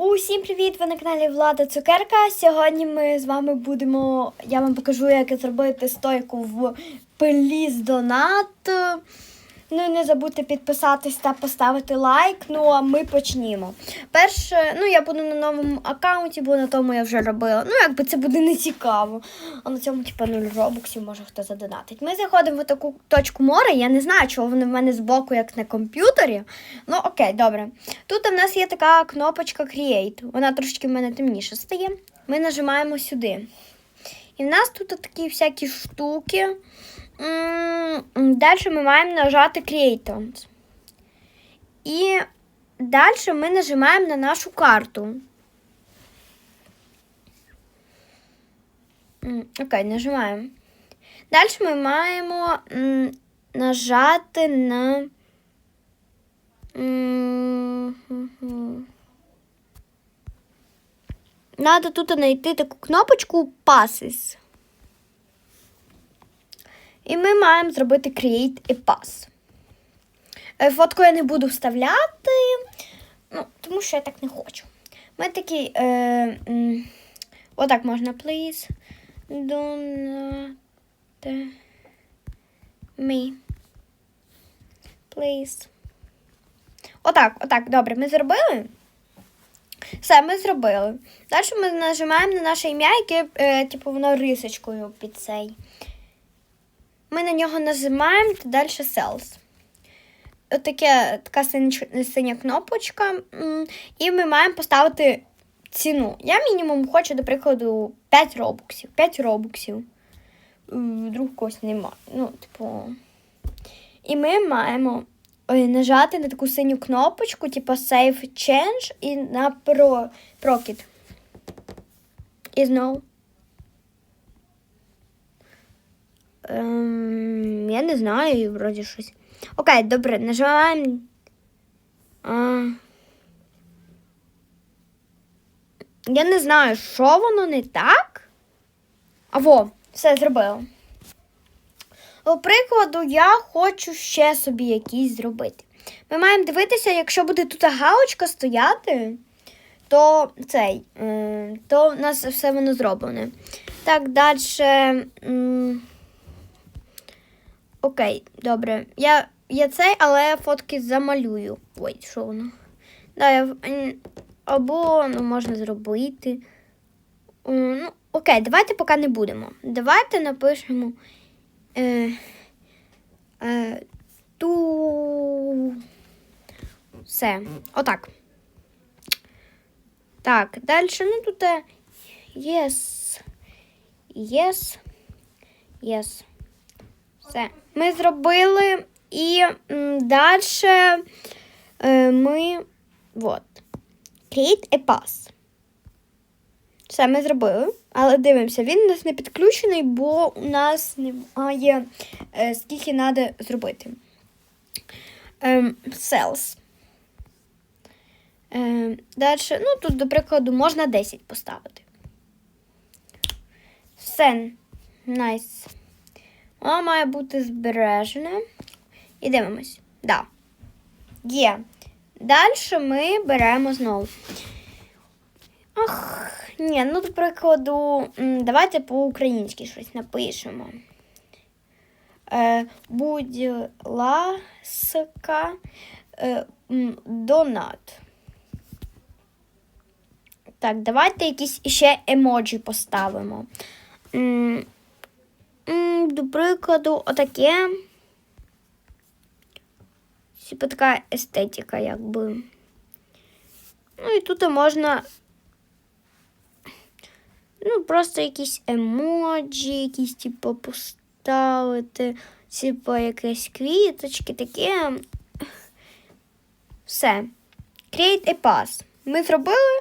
Усім привіт! Ви на каналі Влада Цукерка. Сьогодні ми з вами будемо. Я вам покажу, як зробити стойку в Please Donut. Ну і не забудьте підписатись та поставити лайк. Ну а ми почнімо. Перше, ну я буду на новому аккаунті, бо на тому я вже робила. Ну, якби це буде не цікаво. А на цьому, типу, нуль робоксів, може хто задонатить. Ми заходимо в таку точку моря. Я не знаю, чого вони в мене збоку, як на комп'ютері. Ну, окей, добре. Тут в нас є така кнопочка Create. Вона трошки в мене темніше стає. Ми нажимаємо сюди. І в нас тут такі всякі штуки. Далі ми маємо нажати Create. І далі ми нажимаємо на нашу карту. Окей, нажимаємо. Далі ми маємо нажати на. Надо тут знайти таку кнопочку Passes. І ми маємо зробити Create a Pass. Е, Фотку я не буду вставляти, ну, тому що я так не хочу. Ми такі. Е, отак можна, please. Don't me. Please. Отак, отак, добре, ми зробили. Все, ми зробили. Далі ми нажимаємо на наше ім'я, яке, е, типу, воно рисочкою під цей. Ми на нього нажимаємо та далі Cells. Отаке, така синя, кнопочка. І ми маємо поставити ціну. Я мінімум хочу, до прикладу, 5 робоксів. 5 робоксів. Е, Вдруг когось нема. Ну, типу. І ми маємо нажати на таку синю кнопочку, типу Save Change і на Prokit. І знову. Ем, я не знаю, вроді щось. Окей, добре, нажимаємо. Я не знаю, що воно не так. А во, все зробила. До прикладу, я хочу ще собі якийсь зробити. Ми маємо дивитися, якщо буде тут галочка стояти, то цей, е, то в нас все воно зроблене. Так, далі. Окей, добре. Я, я цей, але фотки замалюю. Ой, що воно? Да, я, або ну, можна зробити. Ну, окей, давайте поки не будемо. Давайте напишемо. Е, е, ту. Все. Отак. Так, далі, ну тут. е, Yes. Yes. Yes. Все. Ми зробили і далі е, ми. Вот. Create a pass. Все, ми зробили. Але дивимося, він у нас не підключений, бо у нас немає е, скільки треба зробити. Ем, cells. Ем, далі, ну тут, до прикладу, можна 10 поставити. Все. Найс. Воно має бути збережене. І дивимось. Да. Є. Далі ми беремо знову. Ах, ні, ну, до прикладу, давайте по-українськи щось напишемо. Е, будь ласка, е, донат. Так, давайте якісь ще емоджі поставимо. До прикладу, отаке. Типа така естетика, якби. Ну і тут можна. Ну, просто якісь емоджі, якісь, типу, поставити, типу, якісь квіточки, таке. Все. Create a pass. Ми зробили.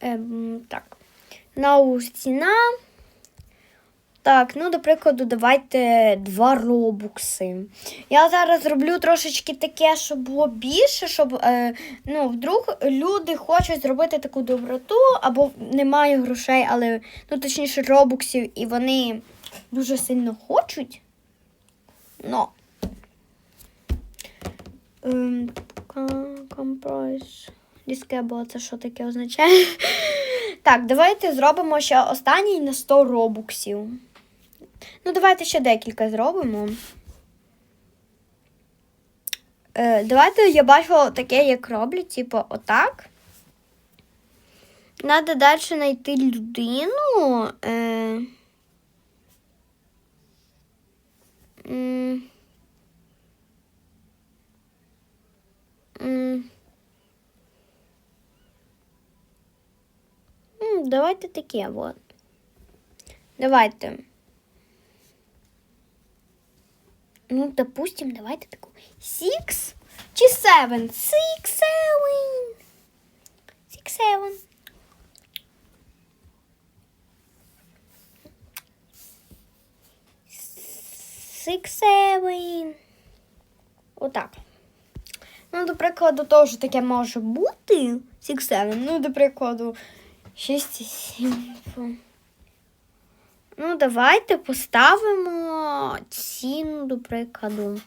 Ем, так. Нау ціна. Так, ну, до прикладу, давайте два робукси. Я зараз зроблю трошечки таке, щоб було більше, щоб е, ну, вдруг люди хочуть зробити таку доброту, або немає грошей, але ну, точніше робуксів, і вони дуже сильно хочуть. Но. Ем, компрайс. Ліскебо, це що таке означає? Так, давайте зробимо ще останній на 100 робуксів. Ну, давайте ще декілька зробимо. Е, давайте я бачила таке, як роблять, типу, отак. Надо далі знайти людину. Е, Давайте таке от. Давайте. Ну, допустим, давайте таку. Six чи seven? Six, seven. Six, seven. Six, seven. Отак. Ну, до прикладу, теж таке може бути. Six, seven. Ну, до прикладу, 6, 7. Ну, давайте поставимо ціну, до прикладу.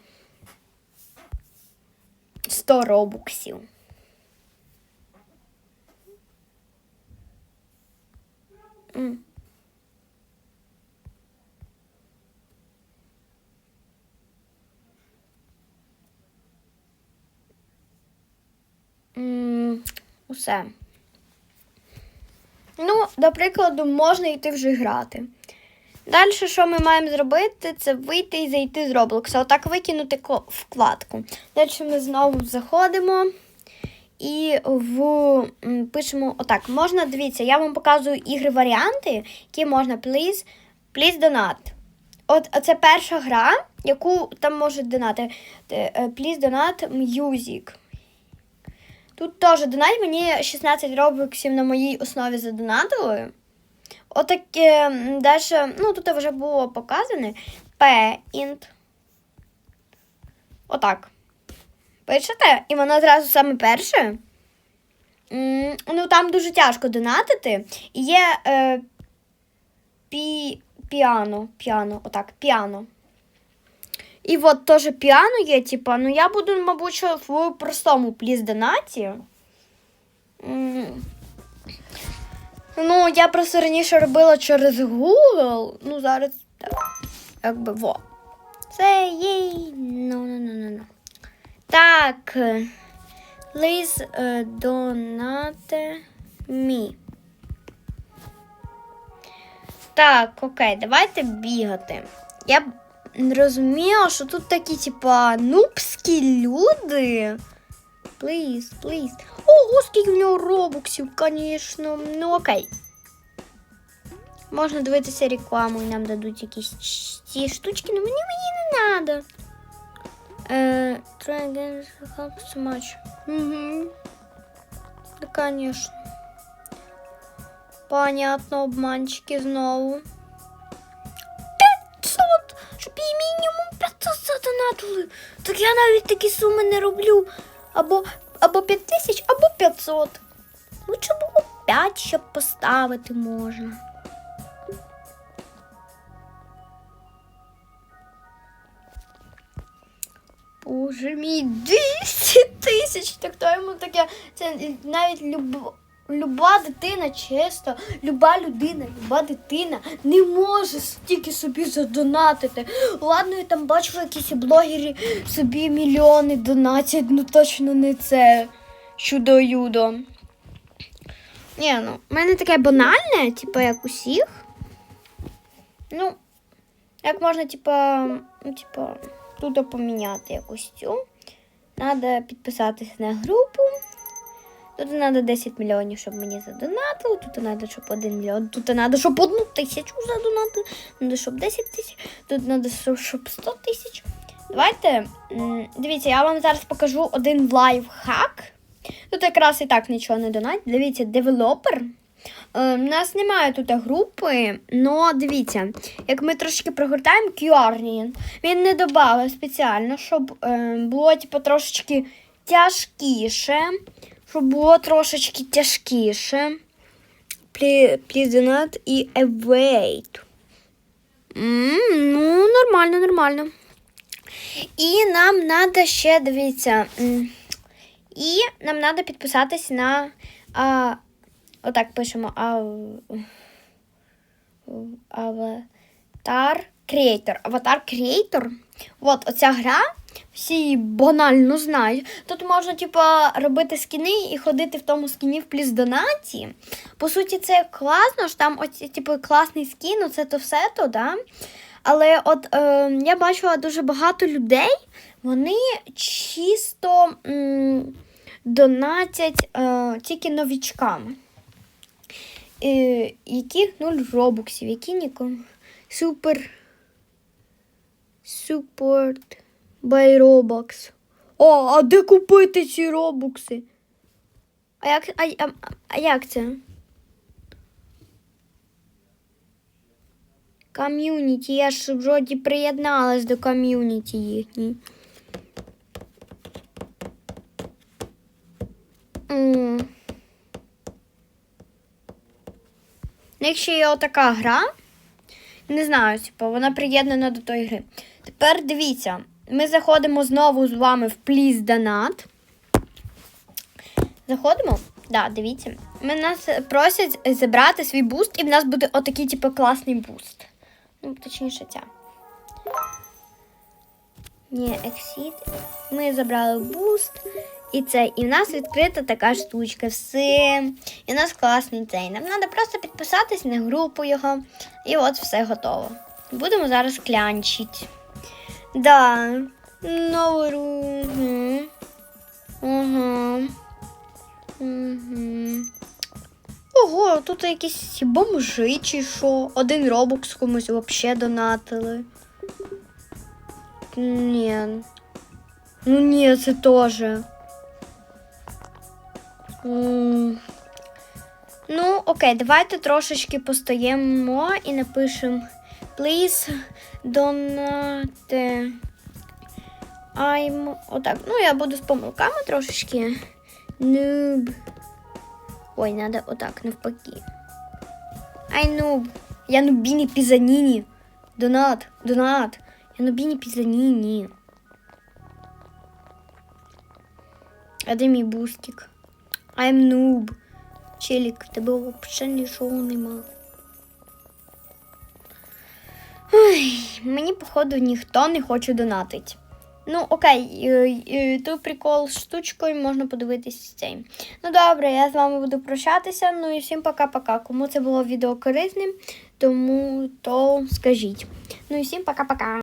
100 робуксів. М, Усе. Ну, до прикладу, можна йти вже грати. Далі, що ми маємо зробити, це вийти і зайти з Роблокса. Отак викинути вкладку. Далі ми знову заходимо і в, пишемо отак. Можна, дивіться, я вам показую ігри варіанти, які можна please, please donate. От це перша гра, яку там можуть донати. Е, Please donate music. Тут теж донать мені 16 робоксів на моїй основі задонатили. Отаке далі, ну тут вже було показане. P-int. Отак. Пишете? І воно одразу саме перше. Ну, там дуже тяжко донатити. І є е, пі, піано. Піано, отак, піано. І от теж піано є, типа, ну я буду, мабуть, в простому пліз донаті. Ну, я просто раніше робила через Google. Ну, зараз так. Якби во. Це є. Ну, ну, ну, ну, ну. Так. Please donate me. Так, окей, давайте бігати. Я б розуміла, що тут такі, типа, нубські люди. Please, please. Ого, скільки в нього робоксів, звісно. Ну окей. Можна дивитися рекламу і нам дадуть якісь ці штучки, але мені мені не треба. Е, try again, help so much. Угу. Да, звісно. Понятно, обманчики знову. 500! Щоб їй мінімум 500 задонатили. Так я навіть такі суми не роблю. Або, або 5 тисяч, або 500. Лучше було 5, щоб поставити можна. Боже мій, 200 тисяч. Так то йому таке. Це навіть люб, люба дитина, чесно, люба людина, люба дитина не може стільки собі задонатити. Ладно, я там бачила якісь блогери собі мільйони донатять, ну точно не це чудо-юдо. Ні, ну, в мене таке банальне, типу, як усіх. Ну, як можна, типа, ну, типа, тут поміняти якось цю. Надо підписатися на групу. Тут треба 10 мільйонів, щоб мені задонатили. Тут треба, щоб 1 мільйон. Тут треба, щоб одну тисячу задонатили. Треба, щоб 10 тисяч. Тут треба, щоб 100 тисяч. Давайте. Дивіться, я вам зараз покажу один лайфхак. Тут якраз і так нічого не донать. Дивіться, девелопер. Е, У нас немає тут групи, але дивіться, як ми трошки прогортаємо QR, він не додав спеціально, щоб е, було типу, трошечки тяжкіше. Щоб було трошечки тяжкіше. Please, do not і await. Ну, нормально, нормально. І нам треба ще, дивіться, І нам треба підписатись на. А, отак пишемо. Аватар Creator. Аватар Creator. От оця гра. Всі її банально знають. Тут можна, типу, робити скіни і ходити в тому скіні в плюс донаті. По суті, це класно, що там оці, типу, класний скін, оце то все то, да? Але от е, я бачила дуже багато людей, вони чисто м, донатять е, тільки новічкам. Е, яких нуль робоксів, які нікому. Супер. Support Robux. О, а де купити ці робокси? А як, а, а, а як це? Ком'юніті, я ж вроді приєдналась до ком'юніті їхній. Якщо є отака гра, не знаю, типу, вона приєднана до тої гри. Тепер дивіться, ми заходимо знову з вами в Please Donat. Заходимо? Да, дивіться. Ми нас просять забрати свій буст, і в нас буде отакий, типу, класний буст. Ну, точніше, ця. Ні, Exit. Ми забрали буст. І це, і в нас відкрита така штучка. Все. І у нас класний цей. Нам треба просто підписатись на групу його. І от все готово. Будемо зараз клянчити. Да. Нову Угу. Угу. Угу. Ого, тут якісь бомжи чи що. Один робокс комусь взагалі донатили. Ні. Ну ні, це теж. Ну, окей, давайте трошечки постоїмо і напишемо Please donate. I'm... Отак. Ну, я буду з помилками трошечки. Noob. Ой, надо отак, навпаки. Ай, нуб. Я нубіні пізаніні. Донат, донат. Я нубіні пізаніні. А де мій бустик? I'm noob. Челік, тебе взагалі нічого нема. Ой, мені, походу, ніхто не хоче донатити. Ну, окей, е, е, прикол з штучкою можна подивитись цей. Ну, добре, я з вами буду прощатися. Ну і всім пока-пока. Кому це було відео корисним, тому то скажіть. Ну і всім пока-пока.